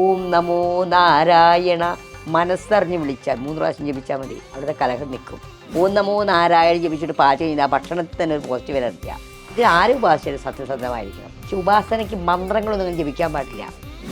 ഓം നമോ നാരായണ. മനസ്സറിഞ്ഞ് വിളിച്ചാൽ മൂന്ന് പ്രാവശ്യം ജപിച്ചാൽ മതി. അവിടുത്തെ കലഹം നിൽക്കും. ഓം നമോ നാരായണ ജപിച്ചിട്ട് പാചകം ചെയ്താൽ ഭക്ഷണത്തിൽ തന്നെ ഒരു പോസിറ്റീവ് എനർജിയാണ് ഇത് ആരും ഉപാസന സത്യസന്ധമായിരിക്കണം. പക്ഷെ ഉപാസനയ്ക്ക് മന്ത്രങ്ങളൊന്നും ജപിക്കാൻ പാടില്ല.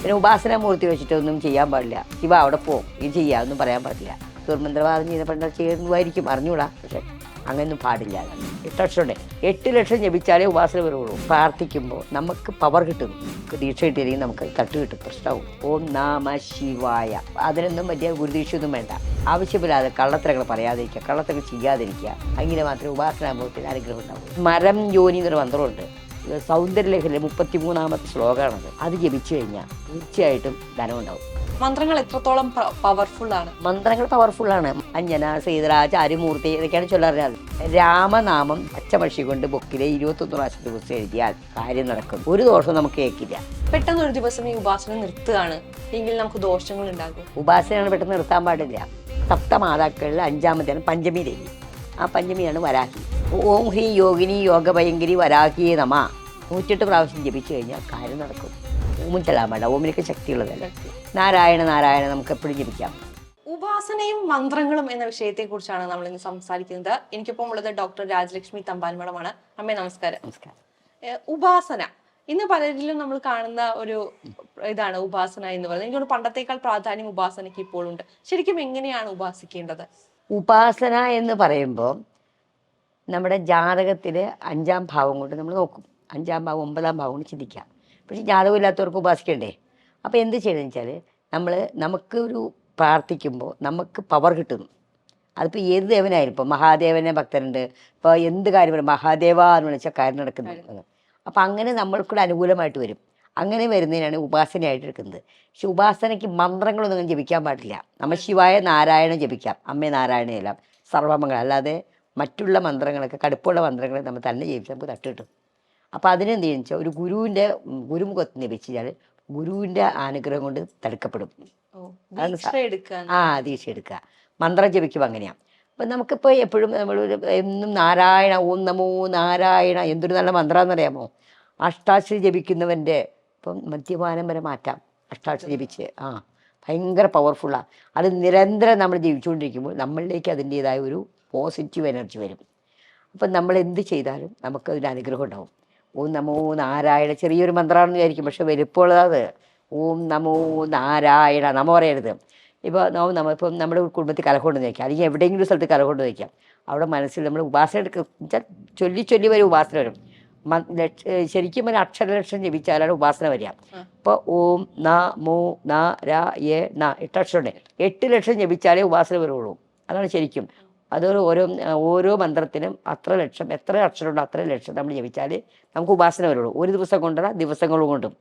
പിന്നെ ഉപാസന മൂർത്തി വെച്ചിട്ടൊന്നും ചെയ്യാൻ പാടില്ല. ശിവ അവിടെ പോകും ഇത് ചെയ്യാം ഒന്നും പറയാൻ പാടില്ല. ദുർമന്ത്രവാദം ചെയ്ത പണ്ട ചെയ്യുന്നതായിരിക്കും അറിഞ്ഞൂടാ പക്ഷെ അങ്ങനെയൊന്നും പാടില്ല. എട്ട് ലക്ഷം എട്ട് ലക്ഷം ജപിച്ചാലേ ഉപാസന വരുള്ളൂ പ്രാർത്ഥിക്കുമ്പോൾ നമുക്ക് പവർ കിട്ടും. ദീക്ഷ കിട്ടിയില്ലെങ്കിൽ നമുക്ക് തട്ട് കിട്ടും. പ്രശ്നവും ഓം നാമ ശിവായ. അതിനൊന്നും വലിയ ഗുരുദീക്ഷയൊന്നും വേണ്ട. ആവശ്യമില്ലാതെ കള്ളത്തരങ്ങൾ പറയാതിരിക്കുക കള്ളത്തരങ്ങൾ ചെയ്യാതിരിക്കുക. അങ്ങനെ മാത്രമേ ഉപാസനാമൂഹത്തിൽ അനുഗ്രഹം ഉണ്ടാവും മരം ജോലി എന്നൊരു മന്ത്രമുണ്ട്. സൗന്ദര്യലേഖനിലെ മുപ്പത്തിമൂന്നാമത്തെ ശ്ലോകമാണത്. അത് ജപിച്ചു കഴിഞ്ഞാൽ തീർച്ചയായിട്ടും ധനം ഉണ്ടാവും മന്ത്രങ്ങൾ എത്രത്തോളം പവർഫുൾ ആണ്? മന്ത്രങ്ങൾ പവർഫുൾ ആണ്. അഞ്ജന സീതരാജ് അരിമൂർത്തി ഇതൊക്കെയാണ് ചൊല്ലാറിയത് രാമനാമം പച്ചമഷി കൊണ്ട് ബുക്കിലെ ഇരുപത്തൊന്ന് പ്രാവശ്യം ദിവസം എഴുതിയാൽ കാര്യം നടക്കും. ഒരു ദോഷവും നമുക്ക് കേൾക്കില്ല. പെട്ടെന്ന് ഒരു ദിവസം ഈ ഉപാസന നിർത്തുകയാണ്. എങ്കിൽ നമുക്ക് ദോഷങ്ങൾ ഉണ്ടാകും. ഉപാസനയാണ് പെട്ടെന്ന് നിർത്താൻ പാടില്ല. സപ്തമാതാക്കളിൽ അഞ്ചാമത്തെയാണ് പഞ്ചമി ദേവി. ആ പഞ്ചമിയാണ് വരാഹി. ഓം ഹ്രീ യോഗിനി യോഗ യോഗഭയങ്കരി വരാഹി നമ. നൂറ്റെട്ട് പ്രാവശ്യം ജപിച്ചു കഴിഞ്ഞാൽ കാര്യം നടക്കും. ഓമും ചെല്ലാൻ ഓമിനൊക്കെ ശക്തിയുള്ളതല്ല? നാരായണ നാരായണ നമുക്ക് എപ്പോഴും ജപിക്കാം. ഉപാസനയും മന്ത്രങ്ങളും എന്ന വിഷയത്തെ കുറിച്ചാണ് നമ്മൾ ഇന്ന് സംസാരിക്കുന്നത്. എനിക്കിപ്പം ഉള്ളത് ഡോക്ടർ രാജലക്ഷ്മി തമ്പാൻമടമാണ് അമ്മേ നമസ്കാരം. നമസ്കാരം. ഉപാസന. ഇന്ന് പലരിലും നമ്മൾ കാണുന്ന ഒരു ഇതാണ് ഉപാസന എന്ന് പറയുന്നത്. എനിക്കൊരു പണ്ടത്തേക്കാൾ പ്രാധാന്യം ഉപാസനയ്ക്ക് ഇപ്പോഴുണ്ട് ശരിക്കും എങ്ങനെയാണ് ഉപാസിക്കേണ്ടത്? ഉപാസന എന്ന് പറയുമ്പോൾ നമ്മുടെ ജാതകത്തിൽ അഞ്ചാം ഭാവം കൊണ്ട് നമ്മൾ നോക്കും. അഞ്ചാം ഭാവം ഒമ്പതാം ഭാവം കൊണ്ട് ചിന്തിക്കാം. പക്ഷേ ജാതകം ഇല്ലാത്തവർക്ക് ഉപാസിക്കണ്ടേ? അപ്പോൾ എന്ത് ചെയ്യണമെന്ന് വെച്ചാൽ നമ്മൾ നമുക്ക് ഒരു പ്രാർത്ഥിക്കുമ്പോൾ നമുക്ക് പവർ കിട്ടുന്നു. അതിപ്പോൾ ഏത് ദേവനായാലും ഇപ്പോൾ മഹാദേവനെ ഭക്തരുണ്ട്. ഇപ്പോൾ എന്ത് കാര്യം പറയും മഹാദേവ എന്ന് വിളിച്ചാൽ കാര്യം നടക്കുന്നത്. അപ്പോൾ അങ്ങനെ. നമ്മൾക്കൂടെ അനുകൂലമായിട്ട് വരും. അങ്ങനെ വരുന്നതിനാണ് ഉപാസനയായിട്ട് എടുക്കുന്നത്. പക്ഷെ ഉപാസനയ്ക്ക് മന്ത്രങ്ങളൊന്നും അങ്ങനെ ജപിക്കാൻ പാടില്ല. നമ്മൾ ശിവായ നാരായണ ജപിക്കാം. അമ്മേ നാരായണയെല്ലാം സർവമംഗൾ അല്ലാതെ മറ്റുള്ള മന്ത്രങ്ങളൊക്കെ കടുപ്പുള്ള മന്ത്രങ്ങൾ നമ്മൾ തന്നെ ജപിച്ചാൽ നമുക്ക് തട്ട് കിട്ടും അപ്പോൾ അതിനെന്ത് വെച്ചാൽ ഒരു ഗുരുവിന്റെ ഗുരുമുഖത്ത് ജപിച്ചാൽ ഗുരുവിന്റെ അനുഗ്രഹം കൊണ്ട് തടുക്കപ്പെടും. ആ ദീക്ഷ എടുക്കുക മന്ത്രം ജപിക്കും അങ്ങനെയാണ് അപ്പം നമുക്കിപ്പോൾ എപ്പോഴും നമ്മൾ എന്നും നാരായണ ഓം നമോ നാരായണ എന്തൊരു നല്ല മന്ത്രമെന്നറിയാമോ അഷ്ടാക്ഷരി ജപിക്കുന്നവന്റെ ഇപ്പം മദ്യപാനം വരെ മാറ്റാം. അഷ്ടാക്ഷരി ജപിച്ച് ആ ഭയങ്കര പവർഫുള്ളാണ് അത് നിരന്തരം നമ്മൾ ജീവിച്ചുകൊണ്ടിരിക്കുമ്പോൾ നമ്മളിലേക്ക് അതിന്റേതായ ഒരു പോസിറ്റീവ് എനർജി വരും. അപ്പം നമ്മൾ എന്ത് ചെയ്താലും നമുക്കതിന്റെ അനുഗ്രഹം ഉണ്ടാവും. ഓം നമോ നാരായണ ചെറിയൊരു മന്ത്രമാണെന്ന് വിചാരിക്കും പക്ഷെ വലുപ്പമുള്ളത് ഓം നമോ നാരായണ നമ പറയരുത്. ഇപ്പോൾ നോം നമ്മൾ ഇപ്പം നമ്മുടെ കുടുംബത്തിൽ കലകൊണ്ട് വയ്ക്കാം അല്ലെങ്കിൽ എവിടെയെങ്കിലും സ്ഥലത്ത് കലകൊണ്ട് വയ്ക്കാം അവിടെ മനസ്സിൽ നമ്മൾ ഉപാസന എടുക്കുക ചൊല്ലി ചൊല്ലി വരും ഉപാസന വരും. ശരിക്കും ഒരു അക്ഷരലക്ഷം ജപിച്ചാലാണ് ഉപാസന വരിക. അപ്പോൾ ഓം ന മോ ന ര എ ന എട്ട് അക്ഷരമുണ്ട്. എട്ട് ലക്ഷം ജപിച്ചാലേ ഉപാസന വരുള്ളൂ. അതാണ് ശരിക്കും. അത് ഓരോ ഓരോ മന്ത്രത്തിനും അത്ര ലക്ഷം എത്ര അക്ഷരമുണ്ടോ അത്ര ലക്ഷം നമ്മൾ ജപിച്ചാൽ നമുക്ക് ഉപാസന വരുള്ളൂ. ഒരു ദിവസം കൊണ്ടല്ല ദിവസങ്ങൾ കൊണ്ടും.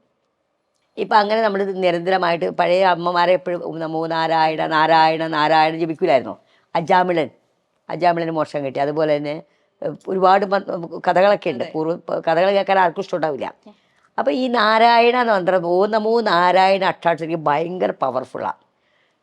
ഇപ്പം അങ്ങനെ നമ്മൾ നിരന്തരമായിട്ട് പഴയ അമ്മമാരെ എപ്പോഴും നമോ നാരായണ നാരായണ നാരായണ ജപിക്കില്ലായിരുന്നോ അജാമിളൻ അജാമിളന് മോശം കിട്ടി. അതുപോലെ തന്നെ ഒരുപാട് കഥകളൊക്കെ ഉണ്ട്. പൂർവ കഥകൾ കേൾക്കാൻ ആർക്കും ഇഷ്ടമുണ്ടാവില്ല. അപ്പം ഈ നാരായണ എന്ന മന്ത്രം ഓ നമോ നാരായണ അക്ഷാക്ഷരിക്ക് ഭയങ്കര പവർഫുള്ളാണ്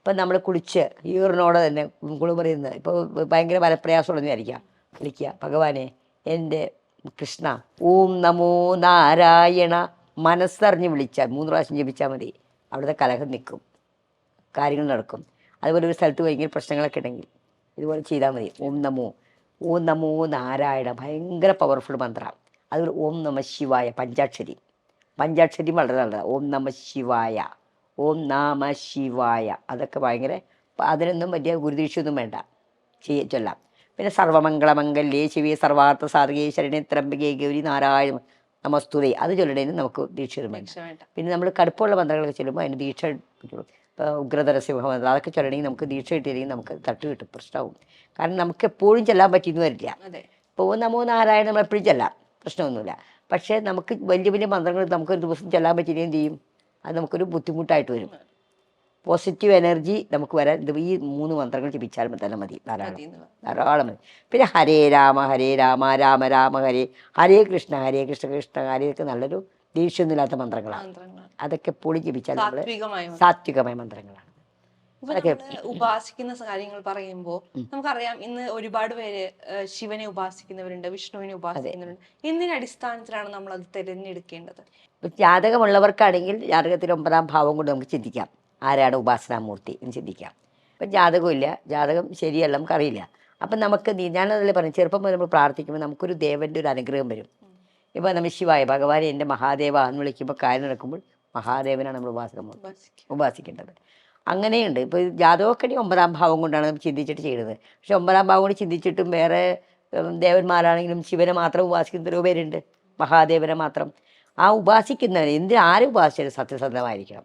ഇപ്പം നമ്മൾ കുളിച്ച് ഈറിനോടെ തന്നെ കുളു പറയുന്നത്. ഇപ്പോൾ ഭയങ്കര ബലപ്രയാസമുള്ളതെന്ന് വിചാരിക്കുക വിളിക്കുക. ഭഗവാനെ എന്റെ കൃഷ്ണ ഓം നമോ നാരായണ മനസ്സറിഞ്ഞ് വിളിച്ചാൽ മൂന്ന് പ്രാവശ്യം ജപിച്ചാൽ മതി. അവിടുത്തെ കലഹം നിൽക്കും. കാര്യങ്ങൾ നടക്കും. അതുപോലെ ഒരു സ്ഥലത്ത് ഭയങ്കര പ്രശ്നങ്ങളൊക്കെ ഉണ്ടെങ്കിൽ ഇതുപോലെ ചെയ്താൽ മതി. ഓം നമോ ഓം നമോ നാരായണ ഭയങ്കര പവർഫുൾ മന്ത്രം. അതുപോലെ ഓം നമ ശിവായ പഞ്ചാക്ഷരി. പഞ്ചാക്ഷരി വളരെ നല്ലതാണ്. ഓം നമ ശിവായ. ഓം നാമ ശിവായ. അതൊക്കെ ഭയങ്കര അതിനൊന്നും വലിയ ഗുരുദീക്ഷയൊന്നും വേണ്ട. ചെയ്യ ചൊല്ലാം. പിന്നെ സർവമംഗളമംഗല്യേ ശിവേ സർവാർത്ഥ സാധകേ ശരണേ ത്രംബികേ ഗൗരി നാരായണ നമസ്തുതേ. അത് ചൊല്ലണേന് നമുക്ക് ദീക്ഷയൊന്നും വേണ്ട. ദീക്ഷ വേണ്ട. പിന്നെ നമ്മൾ കടുപ്പമുള്ള മന്ത്രങ്ങളൊക്കെ ചെല്ലുമ്പോൾ അതിന് ദീക്ഷ കിട്ടുള്ളൂ. ഇപ്പോൾ ഉഗ്രതര സിംഹമന്ത്രം അതൊക്കെ ചൊല്ലണമെങ്കിൽ നമുക്ക് ദീക്ഷ കിട്ടിയില്ലെങ്കിൽ നമുക്ക് തട്ട് കിട്ടും പ്രശ്നമാവും കാരണം നമുക്ക് എപ്പോഴും ചെല്ലാൻ പറ്റിയെന്ന് വരില്ല. ഇപ്പോൾ നമോ നാരായണ നമ്മൾ എപ്പോഴും ചെല്ലാം. പ്രശ്നമൊന്നുമില്ല. പക്ഷേ നമുക്ക് വലിയ വലിയ മന്ത്രങ്ങൾ നമുക്കൊരു ദിവസം ചെല്ലാൻ പറ്റിയില്ലെങ്കിൽ ചെയ്യും? അത് നമുക്കൊരു ബുദ്ധിമുട്ടായിട്ട് വരും. പോസിറ്റീവ് എനർജി നമുക്ക് വരാൻ ഇത് ഈ മൂന്ന് മന്ത്രങ്ങൾ ജപിച്ചാൽ തന്നെ മതി. ധാരാളം. ധാരാളം മതി. പിന്നെ ഹരേ രാമ ഹരേ രാമ രാമ രാമ ഹരേ ഹരേ കൃഷ്ണ ഹരേ കൃഷ്ണ കൃഷ്ണ ഹരേ ഒക്കെ നല്ലൊരു ദേഷ്യമൊന്നുമില്ലാത്ത മന്ത്രങ്ങളാണ്. അതൊക്കെ പൊളി ജപിച്ചാൽ നമ്മൾ സാത്വികമായ മന്ത്രങ്ങളാണ്. ഉപാസിക്കുന്ന കാര്യങ്ങൾ പറയുമ്പോൾ നമുക്കറിയാം ഇന്ന് ഒരുപാട് പേര് ശിവനെ ഉപാസിക്കുന്നവരുണ്ട് വിഷ്ണുവിനെ ഉപാസിക്കുന്നവരുണ്ട്. എന്തിന്റെ അടിസ്ഥാനത്തിലാണ് നമ്മൾ അത് തിരഞ്ഞെടുക്കേണ്ടത് ജാതകമുള്ളവർക്കാണെങ്കിൽ ജാതകത്തിൽ ഒമ്പതാം ഭാവം കൊണ്ട് നമുക്ക് ചിന്തിക്കാം. ആരാണ് ഉപാസനാമൂർത്തി എന്ന് ചിന്തിക്കാം. ഇപ്പം ജാതകമില്ല ജാതകം ശരിയല്ല നമുക്കറിയില്ല. അപ്പം നമുക്ക് ഞാനതല്ലേ പറഞ്ഞു ചെറുപ്പം മുതൽ നമ്മൾ പ്രാർത്ഥിക്കുമ്പോൾ നമുക്കൊരു ദേവന്റെ ഒരു അനുഗ്രഹം വരും. ഇപ്പോൾ നമ്മൾ ശിവായ ഭഗവാനെ എന്റെ മഹാദേവ എന്ന് വിളിക്കുമ്പോൾ കാര്യം നടക്കുമ്പോൾ മഹാദേവനാണ് നമ്മൾ ഉപാസിക്കുക ഉപാസിക്കേണ്ടത്. അങ്ങനെയുണ്ട്. ഇപ്പോൾ ജാതകക്കടി ഒമ്പതാം ഭാവം കൊണ്ടാണ് നമ്മൾ ചിന്തിച്ചിട്ട് ചെയ്യുന്നത് പക്ഷെ ഒമ്പതാം ഭാവം കൊണ്ട് ചിന്തിച്ചിട്ടും വേറെ ദേവന്മാരാണെങ്കിലും ശിവനെ മാത്രം ഉപാസിക്കുന്ന ഒരു പേരുണ്ട്. മഹാദേവനെ മാത്രം. ആ ഉപാസിക്കുന്നവനെ എന്തിന് ആരും ഉപാസിച്ചാലും സത്യസന്ധമായിരിക്കണം.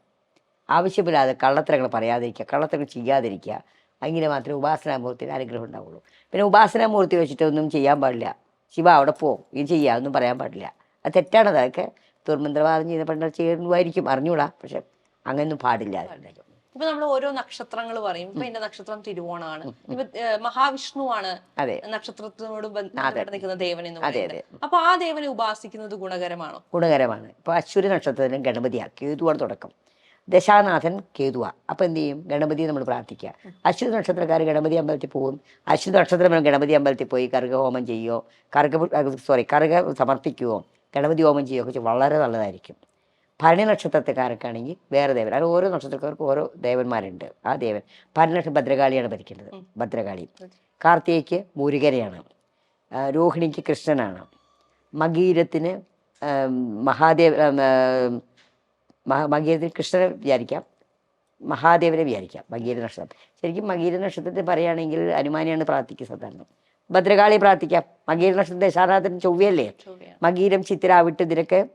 ആവശ്യമില്ലാതെ കള്ളത്തരങ്ങൾ പറയാതിരിക്കുക കള്ളത്തരങ്ങൾ ചെയ്യാതിരിക്കുക. അങ്ങനെ മാത്രമേ ഉപാസനാമൂർത്തിയുടെ അനുഗ്രഹം ഉണ്ടാവുള്ളൂ. പിന്നെ ഉപാസനാമൂർത്തി വെച്ചിട്ടൊന്നും ചെയ്യാൻ പാടില്ല. ശിവ അവിടെ പോകും ഇത് ചെയ്യുക ഒന്നും പറയാൻ പാടില്ല. അത് തെറ്റാണ്. അതൊക്കെ ദുർമന്ത്രവാദം ചെയ്യുന്ന പണ്ട് ചെയ്യുമായിരിക്കും അറിഞ്ഞൂടാ പക്ഷെ അങ്ങനെയൊന്നും പാടില്ല. ഇപ്പൊ നമ്മൾ ഓരോ നക്ഷത്രങ്ങൾ പറയും. ഇപ്പൊ എന്റെ നക്ഷത്രം തിരുവോണമാണ് ഇപ്പൊ മഹാവിഷ്ണുവാണ് നക്ഷത്രത്തിനോട് ബന്ധപ്പെട്ട് നിൽക്കുന്ന ദേവൻ എന്ന് പറയുന്നത്. അപ്പൊ ആ ദേവനെ ഉപാസിക്കുന്നത് ഗുണകരമാണോ? ഗുണകരമാണ്. ഇപ്പൊ അശ്വരി നക്ഷത്രത്തിലും ഗണപതിയാണ് കേതുവാണ് തുടക്കം. ദശാനാഥൻ കേതുവ. അപ്പം എന്ത് ചെയ്യും? ഗണപതിയെ നമ്മൾ പ്രാർത്ഥിക്കുക. അശ്വതി നക്ഷത്രക്കാർ ഗണപതി അമ്പലത്തിൽ പോകും. അശ്വതി നക്ഷത്രം ഗണപതി അമ്പലത്തിൽ പോയി കർഗഹോമം ചെയ്യുകയോ കർഗ സോറി കർഗ സമർപ്പിക്കുകയോ ഗണപതി ഹോമം ചെയ്യുകയോ ഒക്കെ വളരെ നല്ലതായിരിക്കും. ഭരണി നക്ഷത്രക്കാർക്കാണെങ്കിൽ വേറെ ദേവൻ. അത് ഓരോ നക്ഷത്രക്കാർക്കും ഓരോ ദേവന്മാരുണ്ട്. ആ ദേവൻ ഭരണി നക്ഷത്രം ഭദ്രകാളിയാണ് ഭരിക്കേണ്ടത് ഭദ്രകാളി. കാർത്തികയ്ക്ക് മുരുകനെയാണ്. രോഹിണിക്ക് കൃഷ്ണനാണ്. മകീരത്തിന് മഹാദേവ മകീരത്തിന് കൃഷ്ണനെ വിചാരിക്കാം. മഹാദേവനെ വിചാരിക്കാം. മകീര നക്ഷത്രം ശരിക്കും മകീര നക്ഷത്രത്തെ പറയുകയാണെങ്കിൽ അനുമാനിയാണ് പ്രാർത്ഥിക്കുക സാധാരണ. ഭദ്രകാളി പ്രാർത്ഥിക്കാം. മകീര നക്ഷത്രത്തെ ദശാനാഥൻ ചൊവ്വയല്ലേ? മകീരം ചിത്തിര വിട്ട് ഇതിനൊക്കെ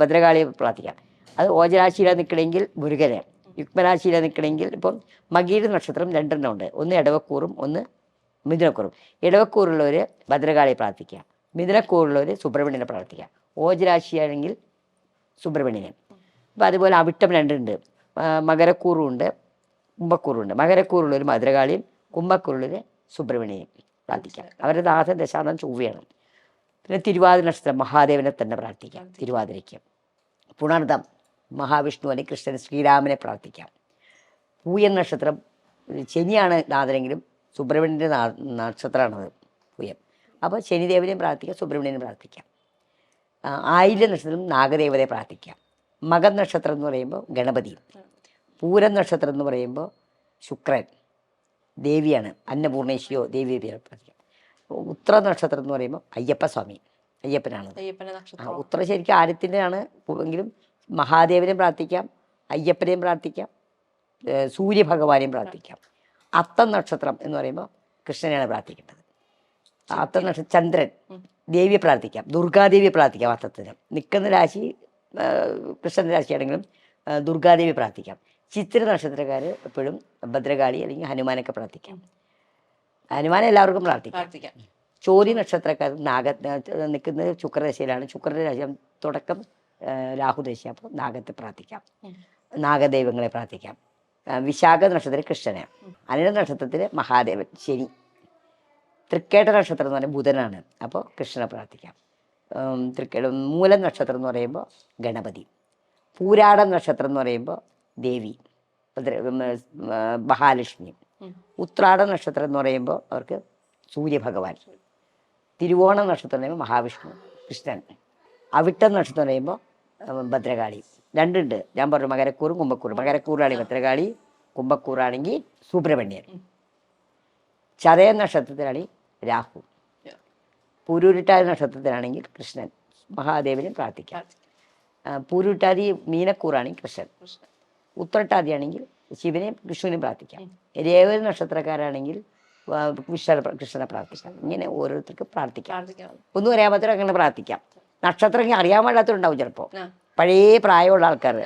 ഭദ്രകാളിയെ പ്രാർത്ഥിക്കാം. അത് ഓജരാശിയിലാണ് നിൽക്കണമെങ്കിൽ മുരുകനെ യുഗ്മരാശിയിലാണ് നിൽക്കണമെങ്കിൽ ഇപ്പം മകീര നക്ഷത്രം രണ്ടെണ്ണം ഉണ്ട്. ഒന്ന് ഇടവക്കൂറും ഒന്ന് മിഥുനക്കൂറും. ഇടവക്കൂറുള്ളവർ ഭദ്രകാളിയെ പ്രാർത്ഥിക്കുക. മിഥുനക്കൂറുള്ളവർ സുബ്രഹ്മണ്യനെ പ്രാർത്ഥിക്കുക. ഓജരാശിയാണെങ്കിൽ സുബ്രഹ്മണ്യനെ. അപ്പോൾ അതുപോലെ അവിട്ടം രണ്ടുണ്ട്. മകരക്കൂറുണ്ട് മകരക്കൂറും ഉണ്ട് കുംഭക്കൂറുണ്ട് മകരക്കൂറുള്ളൊരു ഭദ്രകാളിയും കുംഭക്കൂറുള്ളൊരു സുബ്രഹ്മണ്യനെയും പ്രാർത്ഥിക്കാം. അവരുടെ ദാസൻ ദശാന്തം ചൊവ്വയാണ്. പിന്നെ തിരുവാതിര നക്ഷത്രം മഹാദേവനെ തന്നെ പ്രാർത്ഥിക്കാം. തിരുവാതിരയ്ക്ക്. പുണർദം മഹാവിഷ്ണു അല്ലെങ്കിൽ കൃഷ്ണൻ ശ്രീരാമനെ പ്രാർത്ഥിക്കാം. പൂയൻ നക്ഷത്രം ശനിയാണ് നാഥനെങ്കിലും സുബ്രഹ്മണ്യന്റെ നക്ഷത്രമാണത് പൂയം അപ്പോൾ ശനിദേവനെയും പ്രാർത്ഥിക്കാം സുബ്രഹ്മണ്യനെയും പ്രാർത്ഥിക്കാം. ആയില്യ നക്ഷത്രം നാഗദേവതയെ പ്രാർത്ഥിക്കാം. മകൻ നക്ഷത്രം എന്ന് പറയുമ്പോൾ ഗണപതി. പൂരം നക്ഷത്രം എന്ന് പറയുമ്പോൾ ശുക്രൻ. ദേവിയാണ് അന്നപൂർണേശ്വരിയോ ദേവി ഉത്ര നക്ഷത്രം എന്ന് പറയുമ്പോൾ അയ്യപ്പസ്വാമി അയ്യപ്പനാണ് ആ ഉത്തര ശരിക്കും ആര്യത്തിന്റെയാണ് എങ്കിലും മഹാദേവനെ പ്രാർത്ഥിക്കാം അയ്യപ്പനെയും പ്രാർത്ഥിക്കാം സൂര്യഭഗവാനെയും പ്രാർത്ഥിക്കാം. അത്തം നക്ഷത്രം എന്ന് പറയുമ്പോൾ കൃഷ്ണനെയാണ് പ്രാർത്ഥിക്കേണ്ടത്. അത്തം നക്ഷത്രം ചന്ദ്രൻ ദേവിയെ പ്രാർത്ഥിക്കാം ദുർഗാദേവിയെ പ്രാർത്ഥിക്കാം അത്തത്തിന് നിൽക്കുന്ന രാശി കൃഷ്ണന്റെ രാശിയാണെങ്കിലും ദുർഗാദേവി പ്രാർത്ഥിക്കാം. ചിത്ര നക്ഷത്രക്കാർ എപ്പോഴും ഭദ്രകാളി അല്ലെങ്കിൽ ഹനുമാനൊക്കെ പ്രാർത്ഥിക്കാം. ഹനുമാനെ എല്ലാവർക്കും പ്രാർത്ഥിക്കാം. ചോതി നക്ഷത്രക്കാർ നാഗ നിൽക്കുന്നത് ശുക്രദശയിലാണ്. ശുക്രദശ തുടക്കം രാഹുദശ. അപ്പോൾ നാഗത്തെ പ്രാർത്ഥിക്കാം. നാഗദൈവങ്ങളെ പ്രാർത്ഥിക്കാം. വിശാഖ നക്ഷത്രത്തിൽ കൃഷ്ണനെ. അനിര നക്ഷത്രത്തിൽ മഹാദേവൻ ശനി. തൃക്കേട്ട നക്ഷത്രം എന്ന് പറയുമ്പോൾ ബുധനാണ്. അപ്പോൾ കൃഷ്ണനെ പ്രാർത്ഥിക്കാം. തൃക്കേട മൂലം നക്ഷത്രം എന്ന് പറയുമ്പോൾ ഗണപതി. പൂരാടം നക്ഷത്രം എന്ന് പറയുമ്പോൾ ദേവി മഹാലക്ഷ്മി. ഉത്രാട നക്ഷത്രം എന്ന് പറയുമ്പോൾ അവർക്ക് സൂര്യഭഗവാൻ. തിരുവോണ നക്ഷത്രം എന്ന് പറയുമ്പോൾ മഹാവിഷ്ണു കൃഷ്ണൻ. അവിട്ടം നക്ഷത്രം എന്ന് പറയുമ്പോൾ ഭദ്രകാളി. രണ്ടുണ്ട്. ഞാൻ പറഞ്ഞു മകരക്കൂറും കുംഭക്കൂറും. മകരക്കൂറാണെങ്കിൽ ഭദ്രകാളി കുംഭക്കൂറാണെങ്കിൽ സുബ്രഹ്മണ്യൻ. ചതയ നക്ഷത്രത്തിലാണെങ്കിൽ രാഹു. പൂരുരുട്ടാതി നക്ഷത്രത്തിലാണെങ്കിൽ കൃഷ്ണൻ. മഹാദേവനും പ്രാർത്ഥിക്കാം. പൂരുരുട്ടാതി മീനക്കൂറാണെങ്കിൽ കൃഷ്ണൻ. ഉത്രട്ടാതിയാണെങ്കിൽ ശിവനെയും വിഷ്ണുവിനെയും പ്രാർത്ഥിക്കാം. രേവതി നക്ഷത്രക്കാരാണെങ്കിൽ ആ, കൃഷ്ണനെ പ്രാർത്ഥിക്കാം. ഇങ്ങനെ ഓരോരുത്തർക്ക് പ്രാർത്ഥിക്കാം. ഒന്നും അറിയാൻ പറ്റാത്ത അങ്ങനെ പ്രാർത്ഥിക്കാം. നക്ഷത്രം അറിയാൻ പാടാത്തവരുണ്ടാവും ചിലപ്പോൾ പഴയ പ്രായമുള്ള ആൾക്കാർ.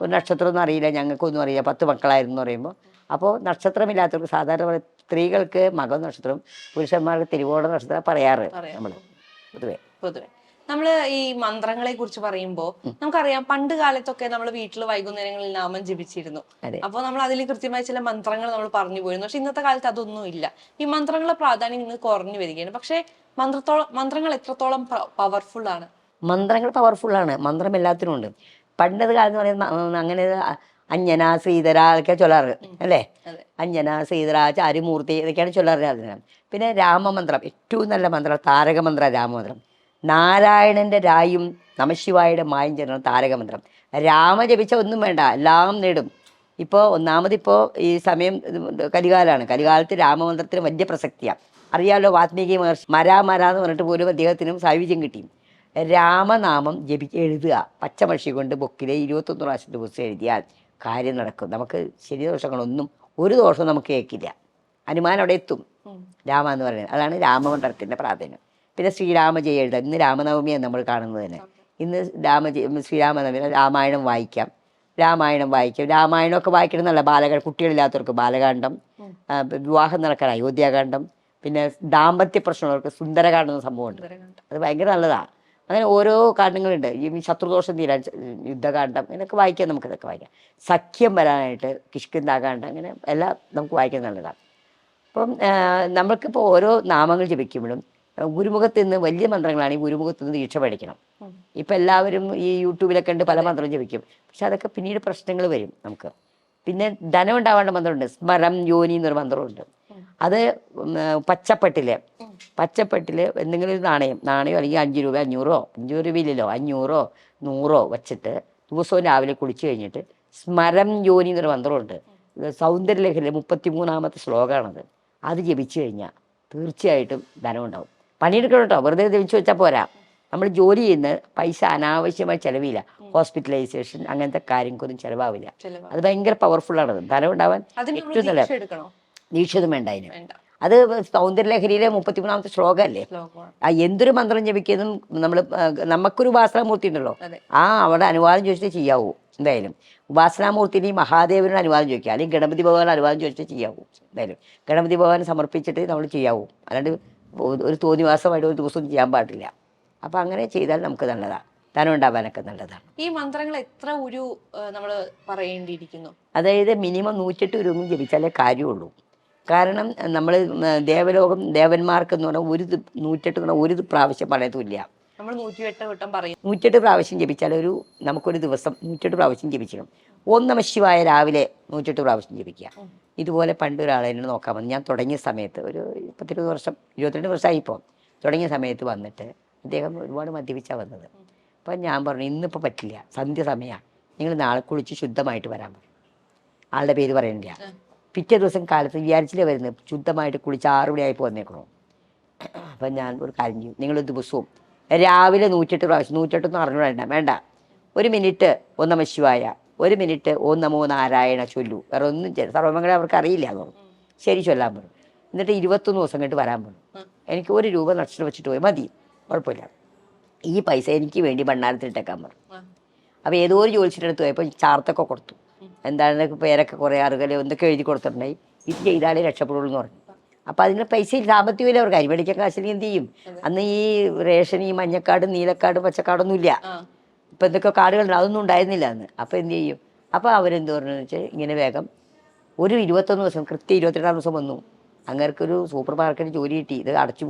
ഒരു നക്ഷത്രമൊന്നും അറിയില്ല ഞങ്ങൾക്കൊന്നും അറിയില്ല. പത്ത് മക്കളായിരുന്നു എന്ന് പറയുമ്പോൾ അപ്പോൾ നക്ഷത്രമില്ലാത്തവർക്ക് സാധാരണ സ്ത്രീകൾക്ക് മകം നക്ഷത്രം പുരുഷന്മാർക്ക് തിരുവോണ നക്ഷത്രം പറയാറ് പറയാം. നമ്മൾ പൊതുവെ. പൊതുവെ. നമ്മൾ ഈ മന്ത്രങ്ങളെ കുറിച്ച് പറയുമ്പോൾ നമുക്കറിയാം പണ്ട് കാലത്തൊക്കെ നമ്മൾ വീട്ടിൽ വൈകുന്നേരങ്ങളിൽ നാമം ജപിച്ചിരുന്നു. അപ്പൊ അപ്പോൾ നമ്മൾ അതിൽ കൃത്യമായ ചില മന്ത്രങ്ങൾ നമ്മൾ പറഞ്ഞു പോയിരുന്നു. പക്ഷെ ഇന്നത്തെ കാലത്ത് അതൊന്നും ഇല്ല ഈ മന്ത്രങ്ങളെ പ്രാധാന്യം ഇന്ന് കുറഞ്ഞു വരികയാണ്. പക്ഷെ മന്ത്രത്തോളം മന്ത്രങ്ങൾ എത്രത്തോളം പവർഫുൾ ആണ്? മന്ത്രങ്ങൾ പവർഫുൾ ആണ്. മന്ത്രം എല്ലാത്തിനും ഉണ്ട്. പണ്ടത് കാലം എന്ന് പറയുന്നത് അങ്ങനെ അഞ്ജന ശ്രീധര അതൊക്കെ ചൊല്ലാറ് അല്ലേ? അഞ്ജന ശ്രീധര ചാരിമൂർത്തി ഇതൊക്കെയാണ് ചൊല്ലാറ് അതിനാണ് പിന്നെ രാമമന്ത്രം. ഏറ്റവും നല്ല മന്ത്രം താരകമന്ത്രം രാമമന്ത്രം. നാരായണന്റെ രായും നമശിവായുടെ മായം ചേർന്ന താരകമന്ത്രം. രാമ ജപിച്ച ഒന്നും വേണ്ട എല്ലാം നേടും. ഇപ്പോൾ ഒന്നാമതിപ്പോൾ ഈ സമയം കരികാലാണ് കലികാലമാണ് കലികാലത്ത് രാമമന്ത്രത്തിന് വലിയ പ്രസക്തിയാണ് അറിയാലോ വാത്മീകി മഹർഷി മരാ മര എന്ന് പറഞ്ഞിട്ട് പോലും അദ്ദേഹത്തിനും സായുജ്യം കിട്ടി. രാമനാമം ജപി എഴുതുക. പച്ചമഷി കൊണ്ട് ബുക്കിലെ ഇരുപത്തൊന്ന് പ്രാവശ്യം ദിവസം എഴുതിയാൽ കാര്യം നടക്കും. നമുക്ക് ശരി ദോഷങ്ങളൊന്നും ഒരു ദോഷവും നമുക്ക് കേൾക്കില്ല. അനുമാനം അവിടെ എത്തും. രാമ എന്ന് പറയുന്നത്. അതാണ് രാമമന്ത്രത്തിന്റെ പ്രാധാന്യം. പിന്നെ ശ്രീരാമജയ എഴുതാം ഇന്ന് രാമനവമിയാണ് നമ്മൾ കാണുന്നത് തന്നെ. ഇന്ന് രാമജയ ശ്രീരാമനവമി രാമായണം വായിക്കാം. രാമായണം വായിക്കാം. രാമായണമൊക്കെ വായിക്കണം എന്നല്ല ബാലക കുട്ടികളില്ലാത്തവർക്ക് ബാലകാന്ഡം വിവാഹം നടക്കാൻ അയോധ്യാകാന്ഡം പിന്നെ ദാമ്പത്യ പ്രശ്നമുള്ളവർക്ക് സുന്ദരകാന്ഡം എന്ന സംഭവമുണ്ട്. അത് ഭയങ്കര നല്ലതാണ് അങ്ങനെ ഓരോ കാരണങ്ങളുണ്ട് ഈ ശത്രുദോഷം തീരാൻ യുദ്ധകാന്ഡം ഇതൊക്കെ വായിക്കാം നമുക്ക് ഇതൊക്കെ വായിക്കാം. സഖ്യം വരാനായിട്ട് കിഷ്കിന്താകാന്ഡം അങ്ങനെ എല്ലാം നമുക്ക് വായിക്കാൻ നല്ലതാണ് അപ്പം നമ്മൾക്കിപ്പോൾ ഓരോ നാമങ്ങൾ ജപിക്കുമ്പോഴും ഗുരുമുഖത്ത് നിന്ന് വലിയ മന്ത്രങ്ങളാണ് ഈ ഗുരുമുഖത്ത് നിന്ന് ദീക്ഷ പഠിക്കണം. ഇപ്പം എല്ലാവരും ഈ യൂട്യൂബിലൊക്കെ ഉണ്ട് പല മന്ത്രം ജപിക്കും. പക്ഷെ അതൊക്കെ പിന്നീട് പ്രശ്നങ്ങൾ വരും നമുക്ക്. പിന്നെ ധനം ഉണ്ടാവേണ്ട മന്ത്രമുണ്ട്. സ്മരം യോനി എന്നൊരു മന്ത്രമുണ്ട്. അത് പച്ചപ്പെട്ടിൽ. പച്ചപ്പെട്ടിൽ എന്തെങ്കിലും ഒരു നാണയം നാണയം അല്ലെങ്കിൽ അഞ്ച് രൂപ അഞ്ഞൂറോ അഞ്ഞൂറ് രൂപയില്ലല്ലോ അഞ്ഞൂറോ നൂറോ വെച്ചിട്ട് ദിവസവും രാവിലെ കുളിച്ചു കഴിഞ്ഞിട്ട് സ്മരം യോനി എന്നൊരു മന്ത്രമുണ്ട്. ഇത് മുപ്പത്തി മൂന്നാമത്തെ ശ്ലോകമാണത്. അത് ജപിച്ചു കഴിഞ്ഞാൽ തീർച്ചയായിട്ടും ധനം ഉണ്ടാവും പണിയെടുക്കണം കേട്ടോ വെറുതെ തെളിച്ചു വെച്ചാൽ പോരാ. നമ്മൾ ജോലി ചെയ്യുന്ന പൈസ അനാവശ്യമായി ചിലവില്ല. ഹോസ്പിറ്റലൈസേഷൻ അങ്ങനത്തെ കാര്യങ്ങൾക്കൊന്നും ചിലവാവില്ല. ചെലവാ. അത് ഭയങ്കര പവർഫുള്ളാണ് ധനം ഉണ്ടാവാൻ അതിന് നമ്മൾ ഏറ്റവും നല്ല ദീക്ഷതും വേണ്ട അതിന്. അത് സൗന്ദര്യലഹരിയിലെ മുപ്പത്തിമൂന്നാമത്തെ ശ്ലോകമല്ലേ? ആ എന്തൊരു മന്ത്രം ജപിക്കുന്നതും നമ്മൾ നമുക്കൊരു ഉപാസനാമൂർത്തി ഉണ്ടല്ലോ. ആ അവിടെ അനുവാദം ചോദിച്ചിട്ട് ചെയ്യാവൂ. എന്തായാലും ഉപാസനാമൂർത്തിന് ഈ മഹാദേവനോട് അനുവാദം ചോദിക്കുക. അല്ലെങ്കിൽ ഗണപതി ഭഗവാൻ അനുവാദം ചോദിച്ചിട്ട് ചെയ്യാവൂ. എന്തായാലും ഗണപതി ഭഗവാൻ സമർപ്പിച്ചിട്ട് നമ്മൾ ചെയ്യാവൂ. അല്ലാണ്ട് ഒരു തോന്നിവാസമായിട്ട് ഒരു ദിവസം ചെയ്യാൻ പാടില്ല. അപ്പം അങ്ങനെ ചെയ്താൽ നമുക്ക് നല്ലതാണ് ധനം ഉണ്ടാവാനൊക്കെ നല്ലതാണ്. ഈ മന്ത്രങ്ങൾ എത്ര ഒരു നമ്മൾ പറയേണ്ടിയിരിക്കുന്നു? അതായത് മിനിമം നൂറ്റെട്ട് രൂപ ജപിച്ചാലേ കാര്യമുള്ളൂ. കാരണം നമ്മൾ ദേവലോകം ദേവന്മാർക്ക് എന്ന് പറഞ്ഞാൽ ഒരു നൂറ്റെട്ട് എന്ന് പറഞ്ഞാൽ ഒരു പ്രാവശ്യം പറയത്തുമില്ല നമ്മൾ നൂറ്റിയെട്ട് വട്ടം പറയും. നൂറ്റെട്ട് പ്രാവശ്യം ജപിച്ചാൽ ഒരു നമുക്കൊരു ദിവസം നൂറ്റെട്ട് പ്രാവശ്യം ജപിക്കണം ഓം നമ ശിവായ രാവിലെ നൂറ്റെട്ട് പ്രാവശ്യം ജപിക്കുക. ഇതുപോലെ പണ്ട് ഒരാളെ എന്നെ നോക്കാൻ വന്നു ഞാൻ തുടങ്ങിയ സമയത്ത് ഒരു പത്തിരുപത് വർഷം ഇരുപത്തിരണ്ട് വർഷമായിപ്പോൾ തുടങ്ങിയ സമയത്ത് വന്നിട്ട് അദ്ദേഹം ഒരുപാട് മദ്യപിച്ചാണ് വന്നത്. അപ്പം ഞാൻ പറഞ്ഞു ഇന്നിപ്പോൾ പറ്റില്ല. സന്ധ്യ സമയമാണ് നിങ്ങൾ നാളെ കുളിച്ച് ശുദ്ധമായിട്ട് വരാൻ പറഞ്ഞു ആളുടെ പേര് പറയണില്ല. പിറ്റേ ദിവസം കാലത്ത് വിചാരിച്ചില്ലേ വരുന്നത്? ശുദ്ധമായിട്ട് കുളിച്ച് ആറ് മണിയായപ്പോൾ വന്നേക്കണോ. അപ്പം ഞാൻ ഒരു കാര്യം ചെയ്യും. നിങ്ങൾ ദിവസവും രാവിലെ നൂറ്റെട്ട് പ്രാവശ്യം നൂറ്റെട്ടൊന്നും അറിഞ്ഞു വേണ്ട. വേണ്ട. ഒരു മിനിറ്റ് ഓ ശിവായ. ഒരു മിനിറ്റ് ഓ നമോ നാരായണ ചൊല്ലു. വേറെ ഒന്നും സർവമംഗളെ അവർക്ക് അറിയില്ല ശരി ചൊല്ലാൻ പറഞ്ഞു എന്നിട്ട് ഇരുപത്തൊന്ന് ദിവസം കഴിഞ്ഞിട്ട് വരാൻ പോകും എനിക്ക് ഒരു രൂപ നഷ്ടം വെച്ചിട്ട് പോയി. മതി. കുഴപ്പമില്ല. ഈ പൈസ എനിക്ക് വേണ്ടി ഭണ്ണാരത്തിലിട്ടേക്കാൻ പറഞ്ഞു. അപ്പോൾ ഏതോ ഒരു ജോലിച്ചിട്ടെടുത്ത് പോയപ്പോൾ ചാർത്തൊക്കെ കൊടുത്തു. എന്താണ് പേരൊക്കെ കുറേ അറികൽ എന്തൊക്കെ എഴുതി കൊടുത്തിട്ടുണ്ടായി? ഇത് ചെയ്താലേ രക്ഷപ്പെടുള്ളൂ എന്ന് പറഞ്ഞു. അപ്പോൾ അതിന് പൈസ സാമ്പത്തികമില്ല അവർക്ക്. അരി മേടിക്കാൻ കാശില്ലെങ്കിൽ എന്ത് ചെയ്യും? അന്ന് ഈ റേഷൻ ഈ മഞ്ഞക്കാട് നീലക്കാട് പച്ചക്കാടൊന്നും ഇല്ല. ഇപ്പം എന്തൊക്കെ കാടുകളുണ്ട്. അതൊന്നും ഉണ്ടായിരുന്നില്ല അന്ന്. അപ്പോൾ എന്ത് ചെയ്യും? അപ്പോൾ അവരെന്ത് പറഞ്ഞു വെച്ചാൽ ഇങ്ങനെ വേഗം ഒരു ഇരുപത്തൊന്ന് ദിവസം കൃത്യം ഇരുപത്തിരണ്ടാം ദിവസം വന്നു. അങ്ങേർക്കൊരു സൂപ്പർ മാർക്കറ്റ് ജോലി കിട്ടി. ഇത് അടച്ചു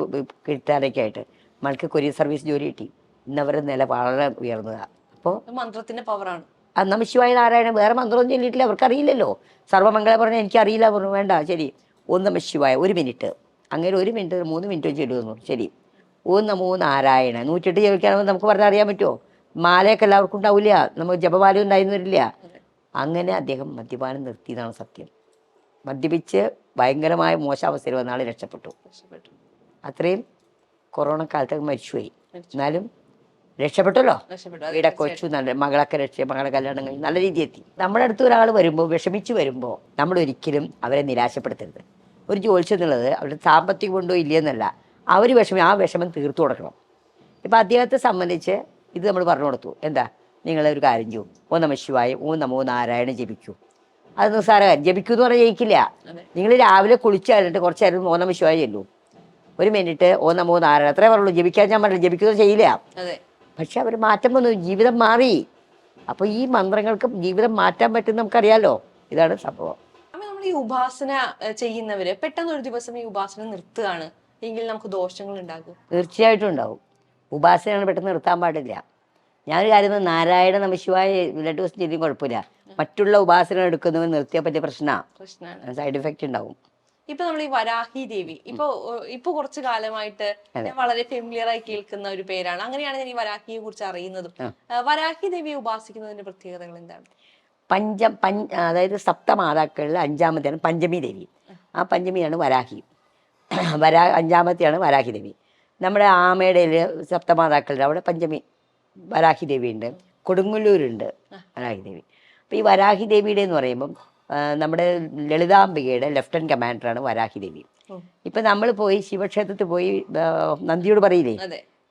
കിട്ടാനൊക്കെ ആയിട്ട്. മൾക്ക് കൊറിയർ സർവീസ് ജോലി കിട്ടി. ഇന്ന് അവരുടെ നില വളരെ ഉയർന്നതാണ് അപ്പോൾ മന്ത്രത്തിന്റെ പവറാണ് നമ ശിവായ നാരായണൻ വേറെ മന്ത്രമൊന്നും ചൊല്ലിയിട്ടില്ല. അവർക്കറിയില്ലല്ലോ. സർവമംഗള പറഞ്ഞാൽ എനിക്കറിയില്ല. പറഞ്ഞു വേണ്ട ശരി. ഓം നമ ശിവായ ഒരു മിനിറ്റ്. അങ്ങനെ ഒരു മിനിറ്റ് മൂന്ന് മിനിറ്റ് ചെല്ലുന്നു ശരി. ഓം നമോ നാരായണ. നൂറ്റെട്ട് ജപിക്കാണെന്ന് നമുക്ക് പറഞ്ഞാൽ അറിയാൻ പറ്റുമോ മാലയൊക്കെ എല്ലാവർക്കും ഉണ്ടാവില്ല. നമുക്ക് ജപമാല ഉണ്ടായിരുന്നു വരില്ല. അങ്ങനെ അദ്ദേഹം മദ്യപാനം നിർത്തിയതാണ് സത്യം. മദ്യപിച്ച് ഭയങ്കരമായ മോശാവസ്ഥയിൽ വന്ന ആൾ രക്ഷപ്പെട്ടു. അത്രയും കൊറോണ കാലത്തൊക്കെ മരിച്ചുപോയി. മരിച്ചു. എന്നാലും രക്ഷപ്പെട്ടല്ലോ? ഇവിടെ കൊച്ചു നല്ല മകളൊക്കെ രക്ഷ മകളെ കല്യാണം കഴിഞ്ഞ് നല്ല രീതിയിൽ എത്തി. നമ്മുടെ അടുത്ത് ഒരാൾ വരുമ്പോൾ വിഷമിച്ച് വരുമ്പോൾ നമ്മൾ ഒരിക്കലും അവരെ നിരാശപ്പെടുത്തരുത്. ഒരു ജോലിച്ചു എന്നുള്ളത് അവരുടെ സാമ്പത്തികം കൊണ്ടോ ഇല്ലയെന്നല്ല. അവർ വിഷമം ആ വിഷമം തീർത്തു കൊടുക്കണം. ഇപ്പം അദ്ദേഹത്തെ സംബന്ധിച്ച് ഇത് നമ്മൾ പറഞ്ഞു കൊടുത്തു. എന്താ? നിങ്ങളൊരു കാര്യം ചെയ്യും. ഓ നമ ശിവായ ഓ നമോ നാരായണ ജപിക്കൂ. അത് നിസ്സാര ജപിക്കൂ എന്ന് പറഞ്ഞാൽ ജയിക്കില്ല. നിങ്ങൾ രാവിലെ കുളിച്ച് കഴിഞ്ഞിട്ട് കുറച്ച് നേരം ഓ നമ ശിവായ ചെല്ലൂ. ഒരു മിനിറ്റ് ഓ നമോ നാരായണ. അത്രേ പറയുള്ളൂ. ജപിക്കാൻ ഞാൻ പറഞ്ഞില്ല. ജപിക്കുന്നത് ചെയ്യില്ല. പക്ഷെ അവർ മാറ്റം വന്നു. ജീവിതം മാറി. അപ്പോൾ ഈ മന്ത്രങ്ങൾക്ക് ജീവിതം മാറ്റാൻ പറ്റും നമുക്കറിയാലോ. ഇതാണ് സംഭവം. നമ്മൾ ഈ ഉപാസന ചെയ്യുന്നവര് പെട്ടെന്ന് ഒരു ദിവസം ഈ ഉപാസന നിർത്തുകയാണ്. എങ്കിൽ നമുക്ക് ദോഷങ്ങൾ ഉണ്ടാകും. തീർച്ചയായിട്ടും ഉണ്ടാവും. ഉപാസനയാണ് പെട്ടെന്ന് നിർത്താൻ പാടില്ല. ഞാനൊരു കാര്യം നാരായണ നമശിവായ രണ്ട് ദിവസം ചെയ്തും കുഴപ്പമില്ല. മറ്റുള്ള ഉപാസന എടുക്കുന്നവർ നിർത്തിയാൽ പറ്റിയ പ്രശ്നമാണ് പ്രശ്നമാണ് സൈഡ് എഫക്റ്റ് ഉണ്ടാവും. ഇപ്പൊ നമ്മൾ ഈ വരാഹി ദേവി ഇപ്പൊ ഇപ്പൊ കുറച്ചു കാലമായിട്ട് വളരെ ഫെമിലിയർ ആയി കേൾക്കുന്ന ഒരു പേരാണ്. അങ്ങനെയാണ് ഞാൻ ഈ വരാഹിയെ കുറിച്ച് അറിയുന്നതും വരാഹി ദേവിയെ ഉപാസിക്കുന്നതിന്റെ പ്രത്യേകതകൾ എന്താണ്? പഞ്ച പഞ്ച അതായത് സപ്തമാതാക്കളിൽ അഞ്ചാമത്തെയാണ് പഞ്ചമി ദേവി. ആ പഞ്ചമിയാണ് വരാഹി. വരാ അഞ്ചാമത്തെയാണ് വരാഹി ദേവി. നമ്മുടെ ആമയുടെ സപ്തമാതാക്കളുടെ അവിടെ പഞ്ചമി വരാഹി ദേവി ദേവിയുണ്ട് കൊടുങ്ങല്ലൂരുണ്ട് വരാഹി ദേവി. അപ്പോൾ ഈ വരാഹി ദേവിയുടെ എന്ന് പറയുമ്പം നമ്മുടെ ലളിതാംബികയുടെ ലെഫ്റ്റനന്റ് കമാൻഡറാണ് വരാഹി ദേവി. ഇപ്പം നമ്മൾ പോയി ശിവക്ഷേത്രത്തിൽ പോയി നന്ദിയോട് പറയില്ലേ?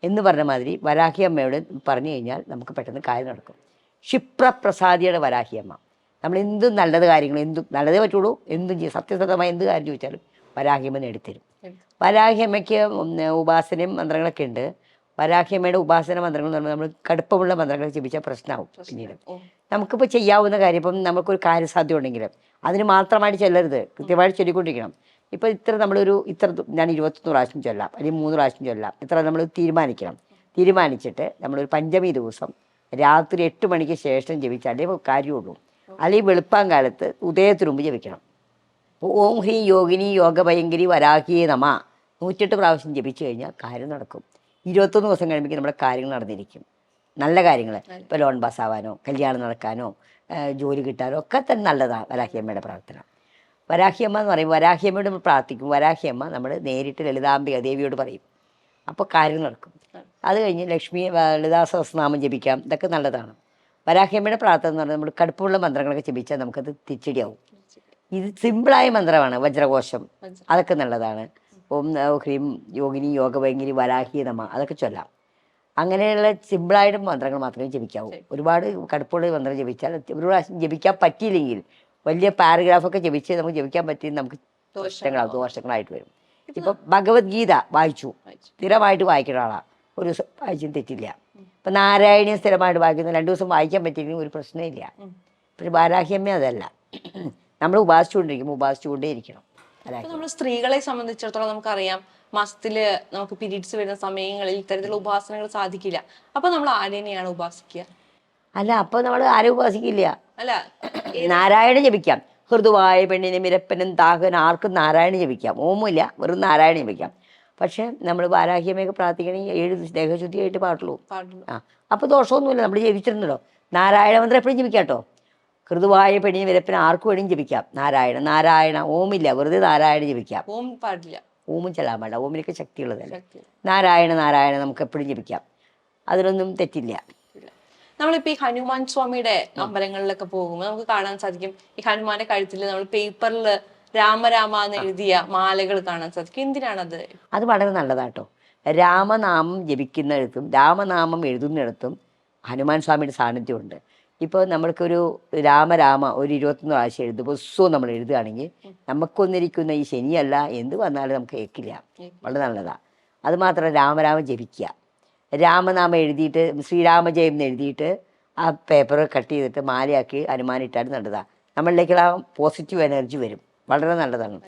എന്ന് പറഞ്ഞ മാതിരി വരാഹി അമ്മയോട് പറഞ്ഞു കഴിഞ്ഞാൽ നമുക്ക് പെട്ടെന്ന് കാര്യം നടക്കും. ക്ഷിപ്രപ്രസാദിയുടെ വരാഹിയമ്മ. നമ്മൾ എന്തും നല്ലത് കാര്യങ്ങൾ എന്തും നല്ലതേ പറ്റുള്ളൂ. എന്തും ചെയ്യും. സത്യസന്ധമായ എന്ത് കാര്യം ചോദിച്ചാലും വരാഹിയമ്മ നേടിത്തരും വരാഹിയമ്മയ്ക്ക് ഉപാസനയും മന്ത്രങ്ങളൊക്കെ ഉണ്ട്. വരാഹിയമ്മയുടെ ഉപാസന മന്ത്രങ്ങൾ എന്ന് പറയുമ്പോൾ നമ്മൾ കടുപ്പമുള്ള മന്ത്രങ്ങൾ ജപിച്ചാൽ പ്രശ്നമാവും പിന്നീട്. നമുക്കിപ്പോൾ ചെയ്യാവുന്ന കാര്യം ഇപ്പം നമുക്കൊരു കാര്യസാധ്യം ഉണ്ടെങ്കിൽ അതിന് മാത്രമായിട്ട് ചെല്ലരുത്. കൃത്യമായിട്ട് ചൊല്ലിക്കൊണ്ടിരിക്കണം. ഇപ്പോൾ ഇത്ര നമ്മളൊരു ഇത്ര ഞാൻ ഇരുപത്തൊന്ന് പ്രാവശ്യം ചൊല്ലാം. അല്ലെങ്കിൽ മൂന്ന് പ്രാവശ്യം ചൊല്ലാം. ഇത്ര നമ്മൾ തീരുമാനിക്കണം. തീരുമാനിച്ചിട്ട് നമ്മളൊരു പഞ്ചമി ദിവസം രാത്രി എട്ട് മണിക്ക് ശേഷം ജപിച്ചാലേ കാര്യമുള്ളൂ. അല്ലെങ്കിൽ വെളുപ്പാൻ കാലത്ത് ഉദയത്തിന് മുമ്പ് ജപിക്കണം. ഓം ഹ്രീ യോഗിനി യോഗ യോഗഭയങ്കരി വരാഹിയേ നമ. നൂറ്റെട്ട് പ്രാവശ്യം ജപിച്ചു കഴിഞ്ഞാൽ കാര്യം നടക്കും. ഇരുപത്തൊന്ന് ദിവസം കഴിയുമ്പോൾ നമ്മുടെ കാര്യങ്ങൾ നടന്നിരിക്കും. നല്ല കാര്യങ്ങൾ. ഇപ്പോൾ ലോൺ പാസ്സാവാനോ കല്യാണം നടക്കാനോ ജോലി കിട്ടാനോ ഒക്കെ തന്നെ നല്ലതാണ് വരാഹിയമ്മയുടെ പ്രാർത്ഥന. വരാഹിയമ്മ എന്ന് പറയും വരാഹിയമ്മയോട് നമ്മൾ പ്രാർത്ഥിക്കും. വരാഹിയമ്മ നമ്മൾ നേരിട്ട് ലളിതാംബിക ദേവിയോട് പറയും. അപ്പോൾ കാര്യം നടക്കും. അത് കഴിഞ്ഞ് ലക്ഷ്മി ലളിതാ സഹസ്രനാമം ജപിക്കാം. ഇതൊക്കെ നല്ലതാണ്. വരാഹിയമ്മയുടെ പ്രാർത്ഥന എന്ന് പറഞ്ഞാൽ നമ്മൾ കടുപ്പുള്ള മന്ത്രങ്ങളൊക്കെ ജപിച്ചാൽ നമുക്കത് തിച്ചടിയാവും ഇത് സിമ്പിളായ മന്ത്രമാണ് വജ്രകോശം അതൊക്കെ നല്ലതാണ്. ഓം ഹ്രീം യോഗിനി യോഗഭയങ്കരി വരാഹി നമ. അതൊക്കെ ചൊല്ലാം. അങ്ങനെയുള്ള സിമ്പിളായിട്ട് മന്ത്രങ്ങൾ മാത്രമേ ജപിക്കാവൂ. ഒരുപാട് കടുപ്പുള്ള മന്ത്രം ജപിച്ചാൽ ഒരു പ്രാവശ്യം ജപിക്കാൻ പറ്റിയില്ലെങ്കിൽ വലിയ പാരഗ്രാഫൊക്കെ ജപിച്ച് നമുക്ക് ജപിക്കാൻ പറ്റി നമുക്ക് ദോഷങ്ങളാവും. ദോഷങ്ങളായിട്ട് വരും. ഇപ്പം ഭഗവത്ഗീത വായിച്ചു. സ്ഥിരമായിട്ട് വായിക്കുന്ന ആളാണ് ഒരു ദിവസം വായിച്ചും തെറ്റില്ല. ഇപ്പം നാരായണീയ സ്ഥിരമായിട്ട് വായിക്കുന്നു. രണ്ട് ദിവസം വായിക്കാൻ പറ്റിയില്ലെങ്കിൽ ഒരു പ്രശ്നമില്ല. പക്ഷെ ബാരാഹ്യമ്മ അതല്ല. നമ്മൾ ഉപാസിച്ചുകൊണ്ടിരിക്കും. ഉപാസിച്ചുകൊണ്ടേ ഇരിക്കണം നമ്മൾ സ്ത്രീകളെ സംബന്ധിച്ചിടത്തോളം നമുക്കറിയാം മാസത്തിൽ നമുക്ക് പീരീഡ്സ് വരുന്ന സമയങ്ങളിൽ ഇത്തരത്തിലുള്ള ഉപാസനകൾ സാധിക്കില്ല. അപ്പൊ നമ്മൾ ആരെന്നെയാണ് ഉപാസിക്കുക? അല്ല അപ്പൊ നമ്മൾ ആരെ ഉപാസിക്കില്ല? അല്ല. നാരായണ ജപിക്കാം. ഹൃദുവായ പെണ്ണിനെ മിരപ്പനും താഹനും ആർക്കും നാരായണ ജപിക്കാം. ഓമില്ല വെറും നാരായണ ജപിക്കാം. പക്ഷെ നമ്മൾ ബാരാഹ്യമയൊക്കെ പ്രാർത്ഥിക്കണമെങ്കിൽ ഏഴ് ദേഹശുദ്ധിയായിട്ട് പാടുള്ളൂ. ആ അപ്പോൾ ദോഷമൊന്നുമില്ല. നമ്മൾ ജപിച്ചിരുന്നല്ലോ നാരായണ മന്ത്രം എപ്പോഴും ജപിക്കാം കേട്ടോ. കൃതുവായ പെണ്ണിന് വിരപ്പിന് ആർക്കും വേണമെങ്കിൽ ജപിക്കാം നാരായണ നാരായണ ഓമില്ല. വെറുതെ നാരായണ ജപിക്കാം ഓം പാടില്ല. ഓമും ചെല്ലാൻ പാടില്ല. ഓമിനൊക്കെ ശക്തിയുള്ളതല്ലേ? നാരായണ നാരായണ നമുക്ക് എപ്പോഴും ജപിക്കാം അതിലൊന്നും തെറ്റില്ല. നമ്മളിപ്പോൾ നമ്മളിപ്പോ ഈ ഹനുമാൻ സ്വാമിയുടെ അമ്പലങ്ങളിലൊക്കെ പോകുമ്പോൾ നമുക്ക് കാണാൻ സാധിക്കും. ഈ ഹനുമാന്റെ കഴുത്തിൽ നമ്മൾ പേപ്പറിൽ രാമരാമ എന്ന് എഴുതിയ മാലകൾ കാണാൻ സാധിക്കും. എന്തിനാണത്? അത് വളരെ നല്ലതാട്ടോ. രാമനാമം ജപിക്കുന്നിടത്തും രാമനാമം എഴുതുന്നിടത്തും ഹനുമാൻ സ്വാമിയുടെ സാന്നിധ്യം ഉണ്ട് ഇപ്പോൾ നമ്മൾക്കൊരു രാമരാമ ഒരു ഇരുപത്തൊന്ന് പ്രാവശ്യം എഴുതും ദിവസവും നമ്മൾ എഴുതുകയാണെങ്കിൽ നമുക്കൊന്നിരിക്കുന്ന ഈ ശനിയല്ല എന്ത് വന്നാലും നമുക്ക് കേൾക്കില്ല വളരെ നല്ലതാണ് അത് മാത്രമല്ല രാമരാമ ജപിക്കുക. രാമനാമം എഴുതിയിട്ട് ശ്രീരാമജയം എന്ന് എഴുതിയിട്ട് ആ പേപ്പർ കട്ട് ചെയ്തിട്ട് മാലയാക്കി അനുമാനിട്ടാലും നല്ലതാണ് നമ്മളിലേക്കുള്ള പോസിറ്റീവ് എനർജി വരും. വളരെ നല്ലതാണ്.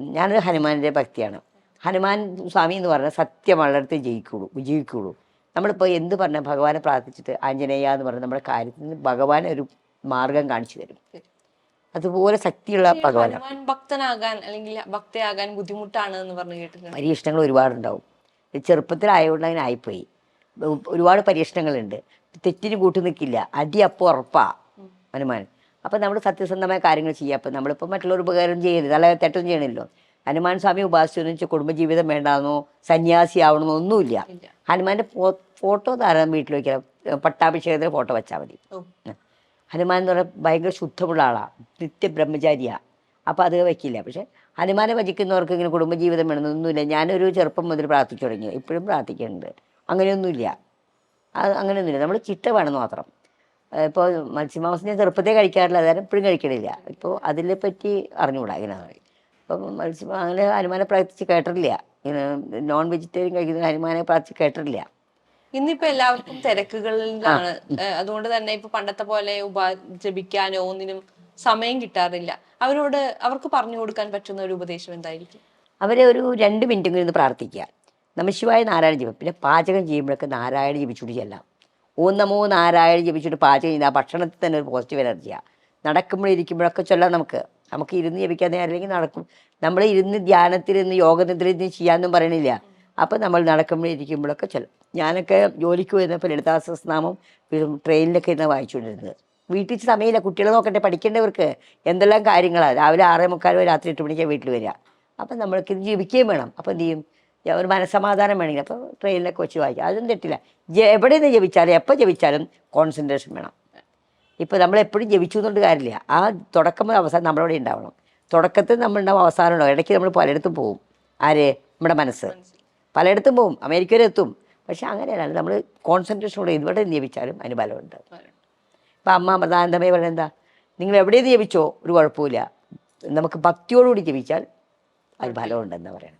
ഞാനൊരു ഹനുമാന്റെ ഭക്തിയാണ്. ഹനുമാൻ സ്വാമി എന്ന് പറഞ്ഞാൽ സത്യം വളർത്തി ജയിക്കുള്ളൂ വിജയിക്കുള്ളൂ. നമ്മളിപ്പോൾ എന്ത് പറഞ്ഞാൽ ഭഗവാനെ പ്രാർത്ഥിച്ചിട്ട് ആഞ്ജനേയ എന്ന് പറഞ്ഞാൽ നമ്മുടെ കാര്യത്തിന് ഭഗവാൻ ഒരു മാർഗം കാണിച്ചു തരും. അതുപോലെ ശക്തിയുള്ള ഭഗവാനാണ്. ഹനുമാൻ ഭക്തനാകാൻ അല്ലെങ്കിൽ ഭക്തയാകാൻ ബുദ്ധിമുട്ടാണ് എന്ന് പറഞ്ഞു കേട്ടിട്ടുണ്ട്. പരീക്ഷണങ്ങൾ ഒരുപാടുണ്ടാവും. ചെറുപ്പത്തിലായതുകൊണ്ട് അങ്ങനെ ആയിപ്പോയി. ഒരുപാട് പരീക്ഷണങ്ങളുണ്ട്. തെറ്റിന് കൂട്ടു നിൽക്കില്ല. അടി അപ്പോൾ ഉറപ്പാ ഹനുമാൻ. അപ്പം നമ്മൾ സത്യസന്ധമായ കാര്യങ്ങൾ ചെയ്യുക അപ്പം നമ്മളിപ്പോൾ മറ്റുള്ളവർ ഉപകാരം ചെയ്യരുത്. നല്ല തെറ്റൊന്നും ചെയ്യണമല്ലോ ഹനുമാൻ സ്വാമി ഉപാസിച്ചെന്ന് വെച്ചാൽ കുടുംബജീവിതം വേണ്ടാന്നോ സന്യാസി ആവണമെന്നോ ഒന്നുമില്ല. ഹനുമാന്റെ ഫോട്ടോ ധാരാളം വീട്ടിൽ വയ്ക്കാം പട്ടാഭിഷേകത്തിന് ഫോട്ടോ വെച്ചാൽ മതി. ഹനുമാൻ എന്ന് പറഞ്ഞാൽ ഭയങ്കര ശുദ്ധമുള്ള ആളാണ് നിത്യ ബ്രഹ്മചാരിയാണ് അപ്പോൾ അത് വയ്ക്കില്ല പക്ഷെ ഹനുമാനെ ഭജിക്കുന്നവർക്ക് ഇങ്ങനെ കുടുംബജീവിതം വേണമെന്നൊന്നുമില്ല. ഞാനൊരു ചെറുപ്പം മുതൽ പ്രാർത്ഥിച്ചു തുടങ്ങി. ഇപ്പോഴും പ്രാർത്ഥിക്കുന്നുണ്ട്. അങ്ങനെയൊന്നുമില്ല. അത് അങ്ങനെയൊന്നുമില്ല. നമ്മൾ ചിട്ട വേണം മാത്രം. ഇപ്പോൾ മത്സ്യമാംസം ഞാൻ ചെറുപ്പത്തെ കഴിക്കാറില്ല. അതായത് എപ്പോഴും കഴിക്കണില്ല. ഇപ്പോൾ അതിനെ പറ്റി അറിഞ്ഞുകൂടാ ഇങ്ങനെ. അപ്പം മത്സ്യം അങ്ങനെ ഹനുമാനെ പ്രാർത്ഥിച്ച് കേട്ടിട്ടില്ല. ഇങ്ങനെ നോൺ വെജിറ്റേറിയൻ കഴിക്കുന്ന ഹനുമാനെ പ്രാർത്ഥിച്ച് കേട്ടിട്ടില്ല. ഇന്നിപ്പോ എല്ലാവർക്കും തിരക്കുകളിലാണ്. അതുകൊണ്ട് തന്നെ ഇപ്പൊ പണ്ടത്തെ പോലെ ഉപ ജപിക്കാനോ ഒന്നിനും സമയം കിട്ടാറില്ല. അവരോട് അവർക്ക് പറഞ്ഞു കൊടുക്കാൻ പറ്റുന്ന ഒരു ഉപദേശം എന്തായിരിക്കും? അവരെ ഒരു രണ്ട് മിനിറ്റെങ്കിലും ഇന്ന് പ്രാർത്ഥിക്കുക. നമശിവായ നാരായണ ജപം. പിന്നെ പാചകം ചെയ്യുമ്പോഴൊക്കെ നാരായണ ജപിച്ചുകൂടി ചെല്ലാം. ഓം നമോ നാരായണ ജപിച്ചിട്ട് പാചകം ചെയ്യുന്ന ആ ഭക്ഷണത്തിൽ തന്നെ ഒരു പോസിറ്റീവ് എനർജിയാണ് നടക്കുമ്പോഴിരിക്കുമ്പോഴൊക്കെ ചൊല്ലാം നമുക്ക്. നമുക്ക് ഇരുന്ന് ജപിക്കാൻ നേരമില്ലെങ്കിൽ നടക്കും. നമ്മൾ ഇരുന്ന് ധ്യാനത്തിലിരുന്ന് യോഗനിദ്രയിരുന്ന് ചെയ്യാമെന്നും പറയണില്ല. അപ്പം നമ്മൾ നടക്കുമ്പോഴിരിക്കുമ്പോഴൊക്കെ ചൊല്ലും. ഞാനൊക്കെ ജോലിക്ക് വരുന്നപ്പോൾ ലളിതാ പിന്നെ ഒരു ട്രെയിനിലൊക്കെ ഇരുന്ന് വായിച്ചുകൊണ്ടിരുന്നത്. വീട്ടിൽ സമയമില്ല. കുട്ടികളെ നോക്കട്ടെ പഠിക്കേണ്ടവർക്ക് എന്തെല്ലാം കാര്യങ്ങളാണ് രാവിലെ ആറേ മുക്കാലോ രാത്രി എട്ട് മണിക്കാണ് വീട്ടിൽ വരിക. അപ്പം നമ്മൾക്ക് ഇത് ജീവിക്കുകയും വേണം. അപ്പം എന്ത് ചെയ്യും? ഒരു മനസ്സമാധാനം വേണമെങ്കിൽ അപ്പോൾ ട്രെയിനിലൊക്കെ വെച്ച് വായിക്കും. അതൊന്നും തെറ്റില്ല. എവിടെ നിന്ന് ജപിച്ചാലും എപ്പോൾ ജപിച്ചാലും കോൺസെൻട്രേഷൻ വേണം. ഇപ്പോൾ നമ്മൾ എപ്പോഴും ജപിച്ചു എന്നുകൊണ്ട് കാര്യമില്ല. ആ തുടക്കം അവസാനം നമ്മളവിടെ ഉണ്ടാവണം. തുടക്കത്തിൽ നമ്മളുണ്ടാവും അവസാനം ഉണ്ടാവും. ഇടയ്ക്ക് നമ്മൾ പലയിടത്തും പോകും ആര്? നമ്മുടെ മനസ്സ്. പലയിടത്തും പോകും അമേരിക്ക വരെ എത്തും. പക്ഷെ അങ്ങനെയല്ല. നമ്മൾ കോൺസെൻട്രേഷനോടെ ഇവിടെ ജപിച്ചാലും അതിന് ബലമുണ്ട് ഇപ്പം അമ്മ പ്രധാനതമേ പറയുന്നത് എന്താ നിങ്ങൾ എവിടെ ജപിച്ചോ? ഒരു കുഴപ്പമില്ല നമുക്ക് ഭക്തിയോടുകൂടി ജപിച്ചാൽ അത് ഫലമുണ്ടെന്ന് പറയണം